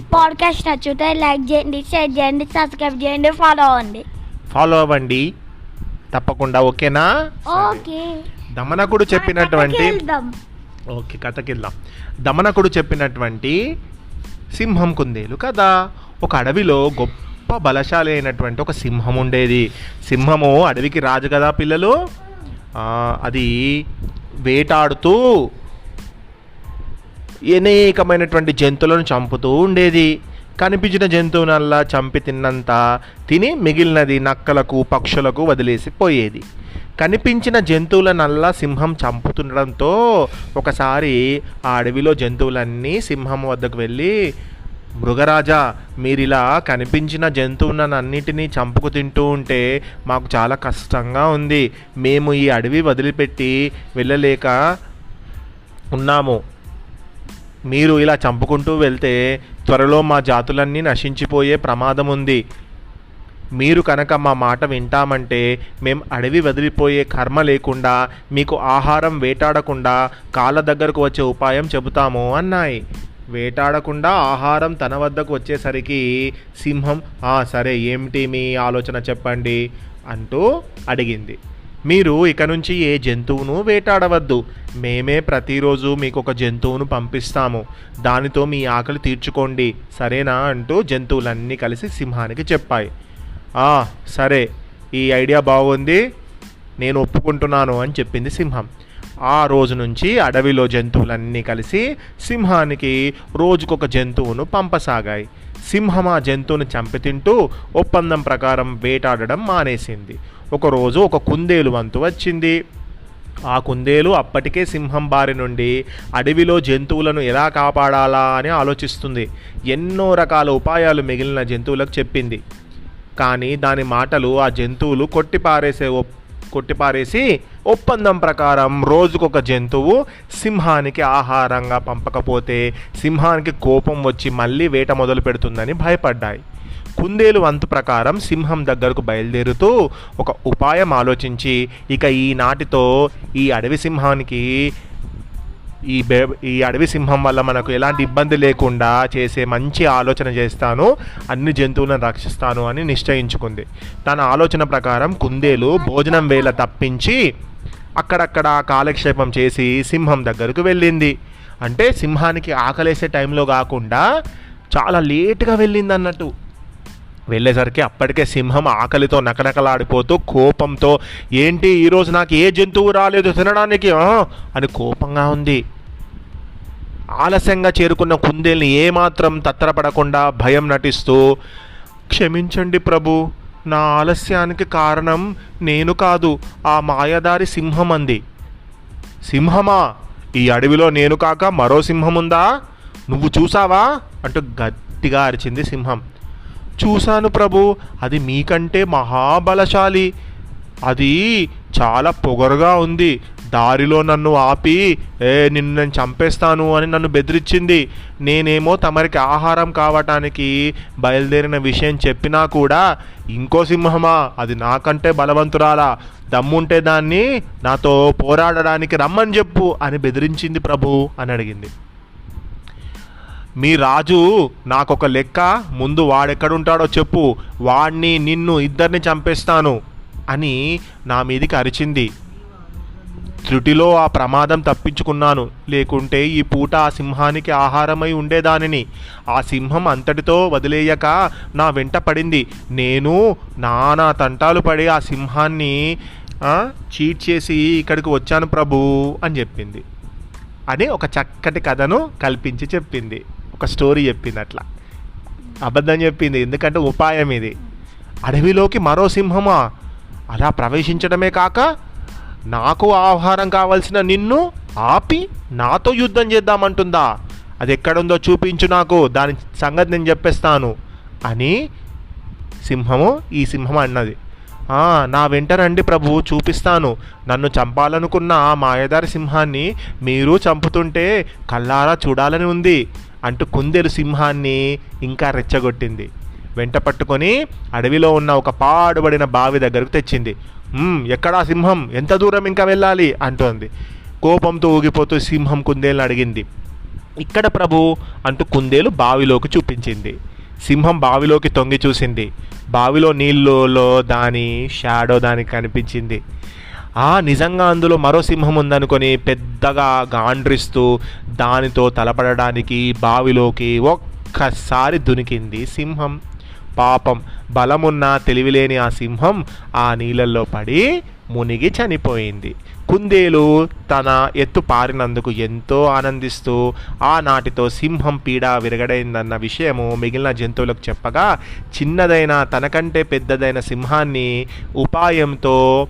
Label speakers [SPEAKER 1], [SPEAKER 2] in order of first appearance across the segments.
[SPEAKER 1] Podcast నచ్చితే like చేయండి share చేయండి సబ్స్క్రైబ్ చేయండి ఫాలో అవ్వండి.
[SPEAKER 2] ఫాలో అవ్వండి. తప్పకుండా ఓకేనా?
[SPEAKER 1] ఓకే.
[SPEAKER 2] దమనకుడు చెప్పినటువంటి. ఓకే కథకి వెళ్దాం దమనకుడు చెప్పినటువంటి సింహం కుందేలు కదా. ఒక అడవిలో గొప్ప బలశాలి అయినటువంటి ఒక సింహం ఉండేది. సింహము అడవికి రాజు కదా పిల్లలు. అది వేటాడుతూ అనేకమైనటువంటి జంతువులను చంపుతూ ఉండేది. కనిపించిన జంతువునల్లా చంపి తిన్నంత తిని మిగిలినది నక్కలకు పక్షులకు వదిలేసి పోయేది. కనిపించిన జంతువులనల్లా సింహం చంపుతుండడంతో ఒకసారి ఆ అడవిలో జంతువులన్నీ సింహం వద్దకు వెళ్ళి మృగరాజా మీరిలా కనిపించిన జంతువులనన్నిటినీ చంపుకు తింటూ ఉంటే మాకు చాలా కష్టంగా ఉంది. మేము ఈ అడవి వదిలిపెట్టి వెళ్ళలేక ఉన్నాము. మీరు ఇలా చంపుకుంటూ వెళ్తే త్వరలో మా జాతులన్నీ నశించిపోయే ప్రమాదం ఉంది మీరు కనుక మా మాట వింటామంటే మేం అడవి వదిలిపోయే కర్మ లేకుండా మీకు ఆహారం వేటాడకుండా కాళ్ళ దగ్గరకు వచ్చే ఉపాయం చెబుతాము అన్నాయి. వేటాడకుండా ఆహారం తన వద్దకు వచ్చేసరికి సింహం సరే ఏమిటి మీ ఆలోచన చెప్పండి? అంటూ అడిగింది. మీరు ఇక నుంచి ఏ జంతువును వేటాడవద్దు. మేమే ప్రతిరోజు మీకు ఒక జంతువును పంపిస్తాము. దానితో మీ ఆకలి తీర్చుకోండి. సరేనా అంటూ జంతువులన్నీ కలిసి సింహానికి చెప్పాయి. "ఆ, సరే. ఈ ఐడియా బాగుంది నేను ఒప్పుకుంటున్నాను అని చెప్పింది సింహం. ఆ రోజు నుంచి అడవిలో జంతువులన్నీ కలిసి సింహానికి రోజుకొక జంతువును పంపసాగాయి. సింహం ఆ జంతువుని చంపి తింటూ ఒప్పందం ప్రకారం వేటాడడం మానేసింది. ఒకరోజు ఒక కుందేలు వంతు వచ్చింది. ఆ కుందేలు అప్పటికే సింహం బారి నుండి అడవిలో జంతువులను ఎలా కాపాడాలా అని ఆలోచిస్తుంది. ఎన్నో రకాల ఉపాయాలు మిగిలిన జంతువులకు చెప్పింది. కానీ దాని మాటలు ఆ జంతువులు కొట్టిపారేసే ఒప్- కొట్టిపారేసి ఒప్పందం ప్రకారం రోజుకొక జంతువు సింహానికి ఆహారంగా పంపకపోతే సింహానికి కోపం వచ్చి మళ్ళీ వేట మొదలు పెడుతుందని భయపడ్డాయి. కుందేలు వంతు ప్రకారం సింహం దగ్గరకు బయలుదేరుతూ ఒక ఉపాయం ఆలోచించి ఇక ఈ నాటితో ఈ అడవి సింహానికి ఈ బే ఈ అడవి సింహం వల్ల మనకు ఎలాంటి ఇబ్బంది లేకుండా చేసే మంచి ఆలోచన చేస్తాను అన్ని జంతువులను రక్షిస్తాను అని నిశ్చయించుకుంది. తన ఆలోచన ప్రకారం కుందేలు భోజనం వేళ తప్పించి అక్కడక్కడ కాలక్షేపం చేసి సింహం దగ్గరకు వెళ్ళింది. అంటే సింహానికి ఆకలేసే టైంలో కాకుండా చాలా లేటుగా వెళ్ళింది అన్నట్టు వెళ్ళేసరికి అప్పటికే సింహం ఆకలితో నకనకలాడిపోతూ కోపంతో ఏంటి ఈరోజు నాకు ఏ జంతువు రాలేదు తినడానికి? అని కోపంగా ఉంది. ఆలస్యంగా చేరుకున్న కుందేల్ని ఏమాత్రం తత్తరపడకుండా భయం నటిస్తూ క్షమించండి ప్రభు నా ఆలస్యానికి కారణం నేను కాదు ఆ మాయదారి సింహం అంది. సింహమా? ఈ అడవిలో నేను కాక మరో సింహం ఉందా? నువ్వు చూసావా? అంటూ గట్టిగా అరిచింది సింహం. చూశాను ప్రభు. అది మీకంటే మహాబలశాలి. అది చాలా పొగరుగా ఉంది. దారిలో నన్ను ఆపి ఏ నిన్ను నేను చంపేస్తాను అని నన్ను బెదిరించింది నేనేమో తమరికి ఆహారం కావటానికి బయలుదేరిన విషయం చెప్పినా కూడా ఇంకో సింహమా అది నాకంటే బలవంతురాలా. దమ్ముంటే దాన్ని నాతో పోరాడడానికి రమ్మని చెప్పు అని బెదిరించింది ప్రభు అని అడిగింది. మీ రాజు నాకొక లెక్క ముందు వాడెక్కడుంటాడో చెప్పు. వాణ్ణి నిన్ను ఇద్దరిని చంపేస్తాను అని నా మీదికి అరిచింది. త్రుటిలో ఆ ప్రమాదం తప్పించుకున్నాను. లేకుంటే ఈ పూట ఆ సింహానికి ఆహారమై ఉండేదానిని. ఆ సింహం అంతటితో వదిలేయక నా వెంట పడింది. నేను నానా తంటాలు పడి ఆ సింహాన్ని చీట్ చేసి ఇక్కడికి వచ్చాను ప్రభు అని చెప్పింది. అని ఒక చక్కటి కథను కల్పించి చెప్పింది. ఒక స్టోరీ చెప్పింది అట్లా. అబద్ధం చెప్పింది. ఎందుకంటే ఉపాయం ఇది. అడవిలోకి మరో సింహమా? అలా ప్రవేశించడమే కాక నాకు ఆహారం కావాల్సిన నిన్ను ఆపి నాతో యుద్ధం చేద్దామంటుందా? అది ఎక్కడుందో చూపించు నాకు. దాని సంగతి నేను చెప్పేస్తాను అని సింహము ఈ సింహం అన్నది. నా వెంట రండి ప్రభు చూపిస్తాను. నన్ను చంపాలనుకున్న ఆ మాయదారి సింహాన్ని మీరు చంపుతుంటే కల్లారా చూడాలని ఉంది. అంటూ కుందేలు సింహాన్ని ఇంకా రెచ్చగొట్టింది. వెంట పట్టుకొని అడవిలో ఉన్న ఒక పాడుబడిన బావి దగ్గరకు తెచ్చింది. ఎక్కడా సింహం? ఎంత దూరం ఇంకా వెళ్ళాలి? అంటోంది. కోపంతో ఊగిపోతూ సింహం కుందేలు అడిగింది. ఇక్కడ ప్రభు అంటూ కుందేలు బావిలోకి చూపించింది. సింహం బావిలోకి తొంగి చూసింది. బావిలో నీళ్ళలో దాని షాడో దానికి కనిపించింది. ఆ నిజంగా అందులో మరో సింహం ఉందనుకొని పెద్దగా గాండ్రిస్తూ దానితో తలపడడానికి బావిలోకి ఒక్కసారి దునికింది సింహం. పాపం బలమున్న తెలివిలేని ఆ సింహం ఆ నీళ్ళల్లో పడి మునిగి చనిపోయింది. కుందేలు తన ఎత్తు పారినందుకు ఎంతో ఆనందిస్తూ ఆనాటితో సింహం పీడ విరగడైందన్న విషయము మిగిలిన జంతువులకు చెప్పగా చిన్నదైన తనకంటే పెద్దదైన సింహాన్ని ఉపాయంతో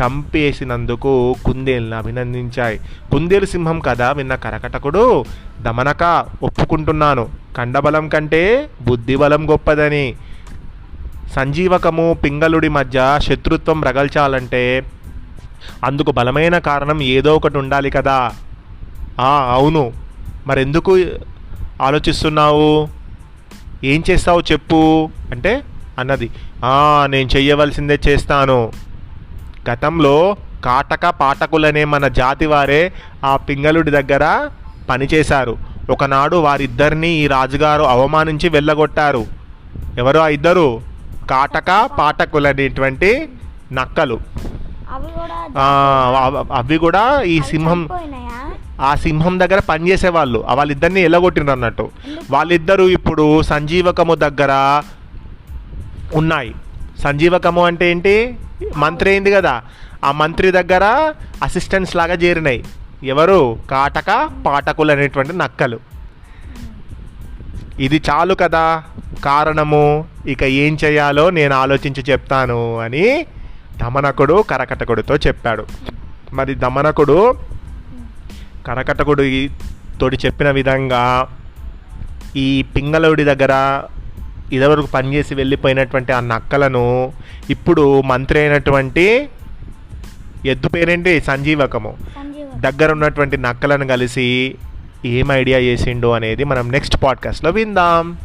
[SPEAKER 2] చంపేసినందుకు కుందేలును అభినందించాయి. కుందేలు సింహం కదా విన్న కరకటకుడు. దమనక ఒప్పుకుంటున్నాను. కండబలం కంటే బుద్ధిబలం గొప్పదని. సంజీవకము పింగళుడి మధ్య శత్రుత్వం రగల్చాలంటే అందుకు బలమైన కారణం ఏదో ఒకటి ఉండాలి కదా. ఆ, అవును. మరెందుకు ఆలోచిస్తున్నావు? ఏం చేస్తావు చెప్పు. అంటే అన్నది. నేను చెయ్యవలసిందే చేస్తాను. గతంలో కాటక పాఠకులనే మన జాతి వారే ఆ పింగళుడి దగ్గర పనిచేశారు. ఒకనాడు వారిద్దరిని ఈ రాజుగారు అవమానించి వెళ్ళగొట్టారు. ఎవరు ఆ ఇద్దరు? కాటక పాఠకులనేటువంటి నక్కలు.
[SPEAKER 1] అవి కూడా
[SPEAKER 2] ఈ సింహం? ఆ సింహం దగ్గర పనిచేసే వాళ్ళు వాళ్ళిద్దరిని ఎల్లగొట్టిండ్రు అన్నట్టు? వాళ్ళిద్దరూ ఇప్పుడు సంజీవకము దగ్గర ఉన్నాయి. సంజీవకము అంటే ఏంటి? మంత్రి అయింది కదా. ఆ మంత్రి దగ్గర అసిస్టెంట్స్ లాగా చేరినాయి. ఎవరు? కాటక పాఠకులు అనేటువంటి నక్కలు. ఇది చాలు కదా. కారణము ఇక ఏం చేయాలో నేను ఆలోచించి చెప్తాను అని దమనకుడు కరకటకుడితో చెప్పాడు. మరి దమనకుడు కరకటకుడు తోటి చెప్పిన విధంగా ఈ పింగళుడి దగ్గర ఇదివరకు పనిచేసి వెళ్ళిపోయినటువంటి ఆ నక్కలను ఇప్పుడు మంత్రి అయినటువంటి ఎద్దు పేరేంటి? సంజీవకము.
[SPEAKER 1] సంజీవ
[SPEAKER 2] దగ్గర ఉన్నటువంటి నక్కలను కలిసి ఏం ఐడియా చేసిండు అనేది మనం నెక్స్ట్ పాడ్కాస్ట్లో విందాం.